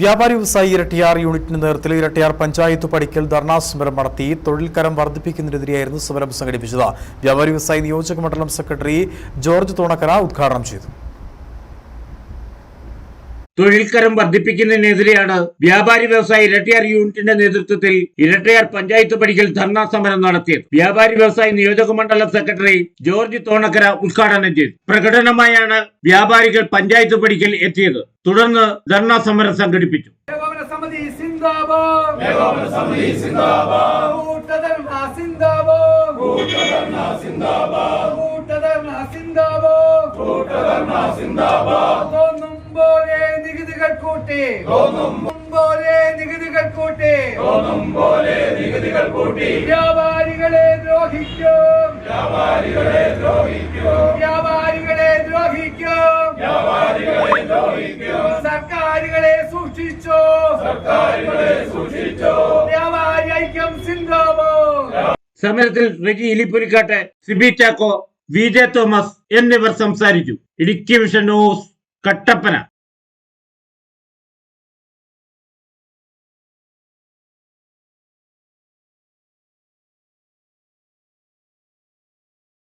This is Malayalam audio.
വ്യാപാരി വ്യവസായി ഇരട്ടിയാർ യൂണിറ്റിന് നേതൃത്വത്തിൽ ഇരട്ടിയാർ പഞ്ചായത്ത് പടിക്കൽ ധർണാ സമരം നടത്തി തൊഴിൽ കരം വർദ്ധിപ്പിക്കുന്നതിനെതിരെയായിരുന്നു സമരം സംഘടിപ്പിച്ചത്. വ്യാപാരി വ്യവസായി നിയോജക മണ്ഡലം സെക്രട്ടറി ജോർജ് തോണക്കര ഉദ്ഘാടനം ചെയ്തു. തൊഴിൽക്കരം വർദ്ധിപ്പിക്കുന്നതിനെതിരെയാണ് വ്യാപാരി വ്യവസായി ഇരട്ടിയാർ യൂണിറ്റിന്റെ നേതൃത്വത്തിൽ ഇരട്ടിയാർ പഞ്ചായത്ത് പടിക്കൽ ധർണാ സമരം നടത്തിയത്. വ്യാപാരി വ്യവസായി നിയോജക മണ്ഡലം സെക്രട്ടറി ജോർജ് തോണക്കര ഉദ്ഘാടനം ചെയ്തു. പ്രകടനമായാണ് വ്യാപാരികൾ പഞ്ചായത്ത് പടിക്കൽ എത്തിയത്. തുടർന്ന് ധർണാ സമരം സംഘടിപ്പിച്ചു. സിന്ദാബാദ്. കൂട്ടി. പോലെ നികുതികൾ കൂട്ടി. പോലെ നികുതികൾ കൂട്ടി. വ്യാപാരികളെ ദ്രോഹിക്കും. വ്യാപാരികളെ ദ്രോഹിക്കും. വ്യാപാരികളെ ദ്രോഹിക്കും. വ്യാപാരികളെ ദ്രോഹിക്കും. സർക്കാരുകളെ സൂക്ഷിച്ചോ. സർക്കാരുകളെ സൂക്ഷിച്ചോ. വ്യാപാരി ഐക്യം സിന്ധോമോ? സമരത്തിൽ Reji ഇലിപ്പുരിക്കാട്ടെ Sibi Chacko V J Thomas എന്നിവർ സംസാരിച്ചു. Idukki vision news Kattappana.